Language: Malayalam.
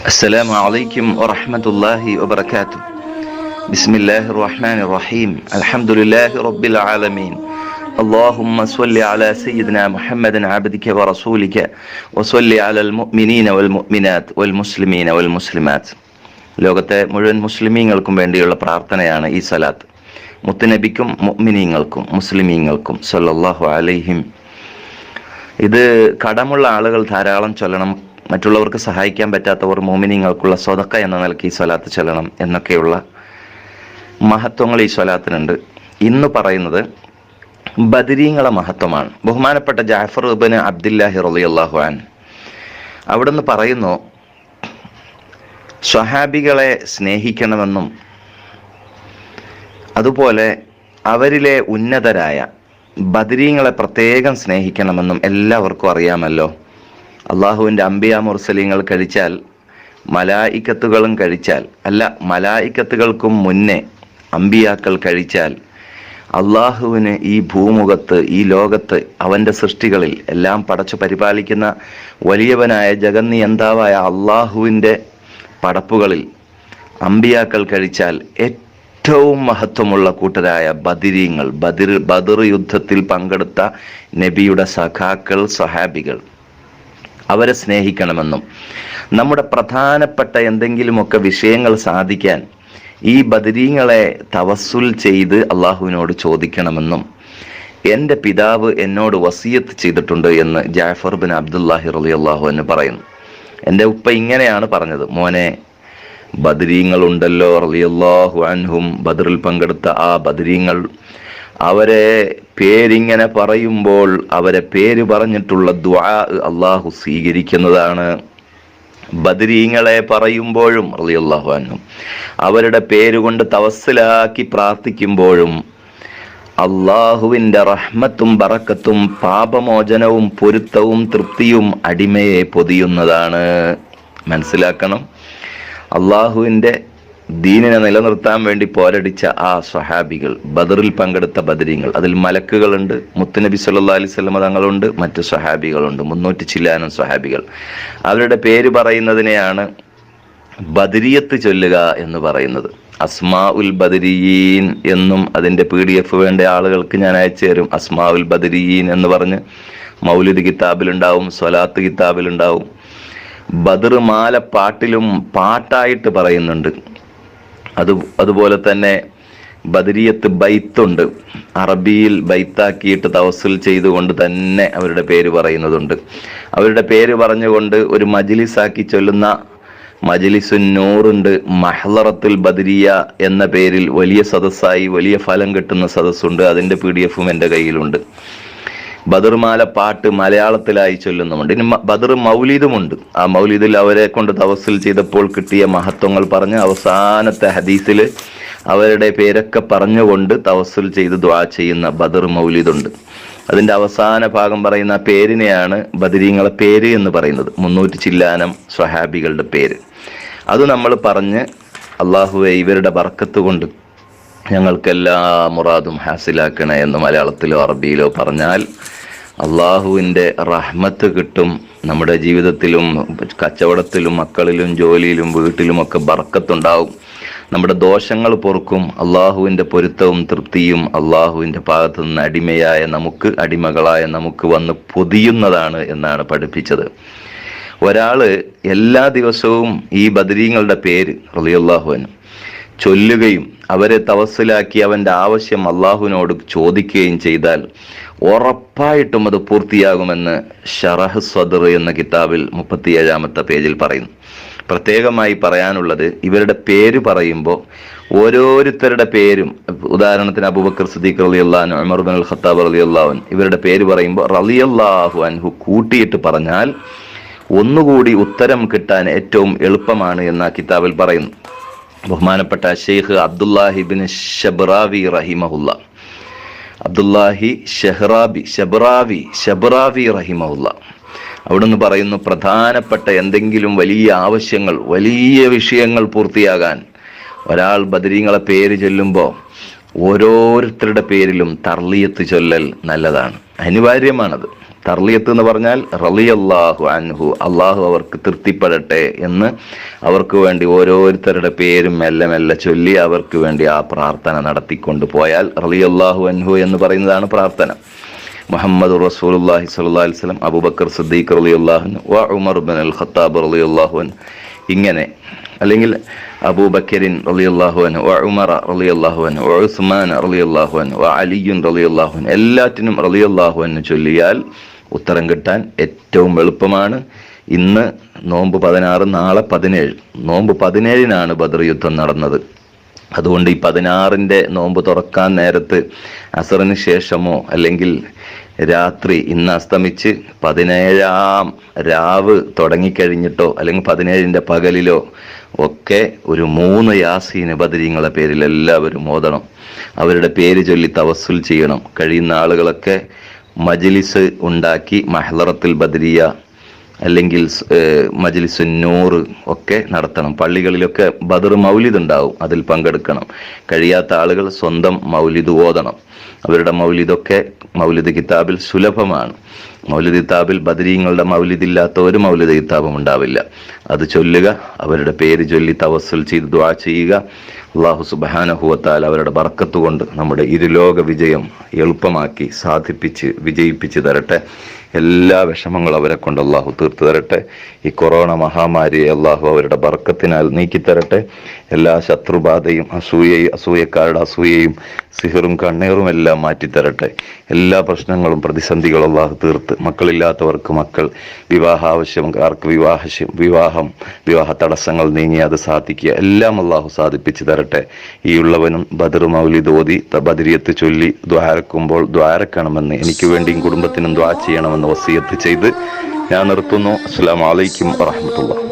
السلام عليكم ورحمة الله وبركاته بسم الله الرحمن الرحيم الحمد لله رب العالمين اللهم صل على سيدنا محمد عبدك ورسولك وصل على المؤمنين والمؤمنات والمسلمين والمسلمات ലോകത്തെ മുഴുവൻ മുസ്ലിമീങ്ങൾക്കും വേണ്ടിയുള്ള പ്രാർത്ഥനയാണ് ഈ സലാത്ത് മുത്തുനബിക്കും മുഅ്മിനീങ്ങൾക്കും മുസ്ലിമീങ്ങൾക്കും സല്ലല്ലാഹു അലൈഹിം ഇത് കടമുള്ള ആളുകൾ ധാരാളം ചൊല്ലണം മറ്റുള്ളവർക്ക് സഹായിക്കാൻ പറ്റാത്തവർ മോമിനിങ്ങൾക്കുള്ള സ്വതക്ക എന്ന നിലയ്ക്ക് ഈ സ്വലാത്ത് ചെല്ലണം എന്നൊക്കെയുള്ള മഹത്വങ്ങൾ ഈ സ്വലാത്തിനുണ്ട്. ഇന്ന് പറയുന്നത് ബദരീങ്ങളെ മഹത്വമാണ്. ബഹുമാനപ്പെട്ട ജാഫർ ഉബന് അബ്ദില്ലാഹി റളിയല്ലാഹു അൻ. അവിടുന്ന് പറയുന്നു സ്വഹാബികളെ സ്നേഹിക്കണമെന്നും അതുപോലെ അവരിലെ ഉന്നതരായ ബദരീങ്ങളെ പ്രത്യേകം സ്നേഹിക്കണമെന്നും എല്ലാവർക്കും അറിയാമല്ലോ. അള്ളാഹുവിന്റെ അമ്പിയ മുർസലിങ്ങൾ കഴിച്ചാൽ മലായിക്കത്തുകളും കഴിച്ചാൽ അല്ല മലായിക്കത്തുകൾക്കും മുന്നേ അമ്പിയാക്കൾ കഴിച്ചാൽ അള്ളാഹുവിന് ഈ ഭൂമുഖത്ത് ഈ ലോകത്ത് അവന്റെ സൃഷ്ടികളിൽ എല്ലാം പടച്ചു പരിപാലിക്കുന്ന വലിയവനായ ജഗന്നിയന്താവായ അള്ളാഹുവിന്റെ പടപ്പുകളിൽ അമ്പിയാക്കൾ കഴിച്ചാൽ ഏറ്റവും മഹത്വമുള്ള കൂട്ടരായ ബദിരീങ്ങൾ ബദിർ ബദർ യുദ്ധത്തിൽ പങ്കെടുത്ത നബിയുടെ സഖാക്കൾ സഹാബികൾ. അവരെ സ്നേഹിക്കണമെന്നും. നമ്മുടെ പ്രധാനപ്പെട്ട എന്തെങ്കിലുമൊക്കെ വിഷയങ്ങൾ സാധിക്കാൻ ഈ ബദരീങ്ങളെ തവസുൽ ചെയ്ത് അള്ളാഹുവിനോട് ചോദിക്കണമെന്നും എന്റെ പിതാവ് എന്നോട് വസീയത്ത് ചെയ്തിട്ടുണ്ട് എന്ന് ജാഫർ ബിൻ അബ്ദുല്ലാഹി റലി അള്ളാഹു എന്ന് പറയുന്നു. എന്റെ ഉപ്പ ഇങ്ങനെയാണ് പറഞ്ഞത് മോനെ ബദരീങ്ങളുണ്ടല്ലോ റളിയല്ലാഹു അൻഹും ബദറിൽ പങ്കെടുത്ത ആ ബദരീങ്ങൾ അവരെ പേരിങ്ങനെ പറയുമ്പോൾ അവരെ പേര് പറഞ്ഞിട്ടുള്ള ദ്വാ അള്ളാഹു സ്വീകരിക്കുന്നതാണ്. ബദരീങ്ങളെ പറയുമ്പോഴും റളിയല്ലാഹു അൻഹും അവരുടെ പേരുകൊണ്ട് തവസ്സിലാക്കി പ്രാർത്ഥിക്കുമ്പോഴും അള്ളാഹുവിന്റെ റഹ്മത്തും ബറക്കത്തും പാപമോചനവും പൊരുത്തവും തൃപ്തിയും അടിമയെ പൊതിയുന്നതാണ്. മനസ്സിലാക്കണം. അള്ളാഹുവിന്റെ ദീനിനെ നിലനിർത്താൻ വേണ്ടി പോരടിച്ച ആ സ്വഹാബികൾ ബദറിൽ പങ്കെടുത്ത ബദരീങ്ങൾ. അതിൽ മലക്കുകളുണ്ട് മുത്തുനബി സല്ലാ അലൈഹി സ്വലമ തങ്ങളുണ്ട് മറ്റ് സ്വഹാബികളുണ്ട്. മുന്നൂറ്റി ചില്ലാനം സ്വഹാബികൾ. അവരുടെ പേര് പറയുന്നതിനെയാണ് ബദരിയത്ത് ചൊല്ലുക എന്ന് പറയുന്നത്. അസ്മാ ഉൽ ബദരീൻ എന്നും അതിന്റെ പി ഡി എഫ് വേണ്ട ആളുകൾക്ക് ഞാൻ അയച്ചു തരും. അസ്മാ ഉൽ ബദരീൻ എന്ന് പറഞ്ഞ് മൗലിദ് കിതാബിലുണ്ടാവും സ്വലാത്ത് കിതാബിലുണ്ടാവും. ബദർ മാല പാട്ടിലും പാട്ടായിട്ട് പറയുന്നുണ്ട്. അത് അതുപോലെ തന്നെ ബദരിയത്ത് ബൈത്തുണ്ട്. അറബിയിൽ ബൈത്താക്കിയിട്ട് തവസിൽ ചെയ്തുകൊണ്ട് തന്നെ അവരുടെ പേര് പറയുന്നതുണ്ട്. അവരുടെ പേര് പറഞ്ഞുകൊണ്ട് ഒരു മജിലിസാക്കി ചൊല്ലുന്ന മജിലിസുൻ നൂറുണ്ട്. മഹ്ലറത്തുൽ ബദരിയ എന്ന പേരിൽ വലിയ സദസ്സായി വലിയ ഫലം കിട്ടുന്ന സദസ്സുണ്ട്. അതിന്റെ പി ഡി എഫും എന്റെ കയ്യിലുണ്ട്. ബദർമാല പാട്ട് മലയാളത്തിലായി ചൊല്ലുന്നുമുണ്ട്. ഇനി ബദർ മൗലീദുമുണ്ട്. ആ മൗലീദിൽ അവരെ കൊണ്ട് തവസിൽ ചെയ്തപ്പോൾ കിട്ടിയ മഹത്വങ്ങൾ പറഞ്ഞ് അവസാനത്തെ ഹദീസിൽ അവരുടെ പേരൊക്കെ പറഞ്ഞുകൊണ്ട് തവസിൽ ചെയ്ത് ദ്വാ ചെയ്യുന്ന ബദർ മൗലീദുണ്ട്. അതിന്റെ അവസാന ഭാഗം പറയുന്ന പേരിനെയാണ് ബദരീങ്ങളെ പേര് എന്ന് പറയുന്നത്. മുന്നൂറ്റി ചില്ലാനം സ്വഹാബികളുടെ പേര്. അത് നമ്മൾ പറഞ്ഞ് അള്ളാഹുവെ ഇവരുടെ ബർക്കത്ത് കൊണ്ട് ഞങ്ങൾക്കെല്ലാ മുറാദും ഹാസിലാക്കണേ എന്ന് മലയാളത്തിലോ അറബിയിലോ പറഞ്ഞാൽ അള്ളാഹുവിന്റെ റഹ്മത്ത് കിട്ടും. നമ്മുടെ ജീവിതത്തിലും കച്ചവടത്തിലും മക്കളിലും ജോലിയിലും വീട്ടിലുമൊക്കെ ബർക്കത്തുണ്ടാവും. നമ്മുടെ ദോഷങ്ങൾ പൊറുക്കും. അള്ളാഹുവിന്റെ പൊരുത്തവും തൃപ്തിയും അള്ളാഹുവിന്റെ ഭാഗത്തു നിന്ന് അടിമയായ നമുക്ക് അടിമകളായ നമുക്ക് വന്ന് പൊതിയുന്നതാണ് എന്നാണ് പഠിപ്പിച്ചത്. ഒരാൾ എല്ലാ ദിവസവും ഈ ബദരീങ്ങളുടെ പേര് റളിയല്ലാഹുവിന് ചൊല്ലുകയും അവരെ തവസ്സിലാക്കി അവന്റെ ആവശ്യം അള്ളാഹുവിനോട് ചോദിക്കുകയും ചെയ്താൽ ഉറപ്പായിട്ടും അത് പൂർത്തിയാകുമെന്ന് ഷറഹ് സദർ എന്ന കിതാബിൽ മുപ്പത്തിയേഴാമത്തെ പേജിൽ പറയുന്നു. പ്രത്യേകമായി പറയാനുള്ളത് ഇവരുടെ പേര് പറയുമ്പോൾ ഓരോരുത്തരുടെ പേരും ഉദാഹരണത്തിന് അബൂബക്കർ സിദ്ദീഖ് റലി അള്ളഹാൻ ഉമർ ബിൻ അൽ ഖത്താബ് റലി അള്ളാഹുൻ ഇവരുടെ പേര് പറയുമ്പോൾ റലി അള്ളാഹു അൻഹു കൂട്ടിയിട്ട് പറഞ്ഞാൽ ഒന്നുകൂടി ഉത്തരം കിട്ടാൻ ഏറ്റവും എളുപ്പമാണ് എന്ന് ആ കിതാബിൽ പറയുന്നു. ബഹുമാനപ്പെട്ട ഷെയ്ഖ് അബ്ദുല്ലാഹിബിൻ ഷബ്രാവി റഹിമഹുല്ല. അബ്ദുല്ലാഹി ഷെഹ്റാബി ഷബ്രാവി ഷബ്രാവി റഹിമഹുല്ല. അവിടുന്ന് പറയുന്നു പ്രധാനപ്പെട്ട എന്തെങ്കിലും വലിയ ആവശ്യങ്ങൾ വലിയ വിഷയങ്ങൾ പൂർത്തിയാകാൻ ഒരാൾ ബദരീങ്ങളെ പേര് ചൊല്ലുമ്പോൾ ഓരോരുത്തരുടെ പേരിലും തർലിയത്ത് ചൊല്ലൽ നല്ലതാണ്. അനിവാര്യമാണത്. തർലിയത്ത് എന്ന് പറഞ്ഞാൽ റളിയല്ലാഹു അൻഹു അള്ളാഹു അവർക്ക് തൃപ്തിപ്പെടട്ടെ എന്ന് അവർക്ക് വേണ്ടി ഓരോരുത്തരുടെ പേരും മെല്ലെ മെല്ലെ ചൊല്ലി അവർക്ക് വേണ്ടി ആ പ്രാർത്ഥന നടത്തിക്കൊണ്ട് പോയാൽ റളിയല്ലാഹു അൻഹു എന്ന് പറയുന്നതാണ് പ്രാർത്ഥന. മുഹമ്മദ് റസൂലുള്ളാഹി സ്വല്ലല്ലാഹി അലൈഹി വസല്ലം അബൂബക്കർ സിദ്ദീഖ് റളിയല്ലാഹു അൻഹു വ ഉമർ ബിൻ അൽ ഖത്താബ് റളിയല്ലാഹു അൻഹു. ഇങ്ങനെ. അല്ലെങ്കിൽ അബൂബക്കരിൻ റളിയല്ലാഹു അൻഹു വ ഉമറ റളിയല്ലാഹു അൻഹു വ ഉസ്മാൻ റളിയല്ലാഹു അൻഹു വ അലിയുൻ റളിയല്ലാഹു അൻഹു. എല്ലാറ്റിനും റളിയല്ലാഹു അൻഹു ചൊല്ലിയാൽ ഉത്തരം കിട്ടാൻ ഏറ്റവും എളുപ്പമാണ്. ഇന്ന് നോമ്പ് പതിനാറ് നാളെ പതിനേഴ്. നോമ്പ് പതിനേഴിനാണ് ബദർ യുദ്ധം നടന്നത്. അതുകൊണ്ട് ഈ പതിനാറിന്റെ നോമ്പ് തുറക്കാൻ നേരത്ത് അസറിന് ശേഷമോ അല്ലെങ്കിൽ രാത്രി ഇന്ന് അസ്തമിച്ച് പതിനേഴാം രാവ് തുടങ്ങിക്കഴിഞ്ഞിട്ടോ അല്ലെങ്കിൽ പതിനേഴിന്റെ പകലിലോ ഒക്കെ ഒരു മൂന്ന് യാസീന് ബദരീങ്ങളെ പേരിൽ എല്ലാവരും ഓതണം. അവരുടെ പേര് ചൊല്ലി തവസ്സുൽ ചെയ്യണം. കഴിയുന്ന ആളുകളൊക്കെ മജ്ലിസ് ഉണ്ടാക്കി മഹ്ലറത്തിൽ ബദരിയ അല്ലെങ്കിൽ മജ്ലിസു നൂറ് ഒക്കെ നടത്തണം. പള്ളികളിലൊക്കെ ബദർ മൗലിദ് ഉണ്ടാവും അതിൽ പങ്കെടുക്കണം. കഴിയാത്ത ആളുകൾ സ്വന്തം മൗലിദ് ഓതണം. അവരുടെ മൗലിദൊക്കെ മൗലിദ് കിതാബിൽ സുലഭമാണ്. മൗലിദ് കിതാബിൽ ബദരീങ്ങളുടെ മൗലിദ് ഇല്ലാത്ത ഒരു മൗലിദ് കിതാബും ഉണ്ടാവില്ല. അത് ചൊല്ലുക അവരുടെ പേര് ചൊല്ലി തവസ്സുൽ ചെയ്ത് ദ്വാ ചെയ്യുക അള്ളാഹു സുബാനഹുവത്താൽ അവരുടെ ബർക്കത്ത് കൊണ്ട് നമ്മുടെ ഇരുലോക വിജയം എളുപ്പമാക്കി സാധിപ്പിച്ച് വിജയിപ്പിച്ച് തരട്ടെ. എല്ലാ വിഷമങ്ങളും അവരെ കൊണ്ട് അള്ളാഹു തീർത്തു തരട്ടെ. ഈ കൊറോണ മഹാമാരിയെ അള്ളാഹു അവരുടെ ബർക്കത്തിനാൽ നീക്കിത്തരട്ടെ എല്ലാ ശത്രുബാധയും അസൂയയും അസൂയക്കാരുടെ അസൂയയും സിഹറും കണ്ണീറും എല്ലാം മാറ്റിത്തരട്ടെ എല്ലാ പ്രശ്നങ്ങളും പ്രതിസന്ധികളും അള്ളാഹു തീർത്ത്. മക്കളില്ലാത്തവർക്ക് മക്കൾ വിവാഹ ആവശ്യക്കാർക്ക് വിവാഹ വിവാഹം വിവാഹ തടസ്സങ്ങൾ നീങ്ങി അത് സാധിക്കുക. എല്ലാം അള്ളാഹു സാധിപ്പിച്ചു തരട്ടെ. ഈ ഉള്ളവനും ബദർ മൗലിദ് ഓതി ബദരിയത്ത് ചൊല്ലി ദ്വാരക്കുമ്പോൾ ദ്വാരക്കണമെന്ന് എനിക്ക് വേണ്ടിയും കുടുംബത്തിനും ദ്വാ ചെയ്യണമെന്ന് വസീയത്ത് ചെയ്ത് ഞാൻ നിർത്തുന്നു. അസ്സാം വലൈക്കും വാഹമത്തുള്ള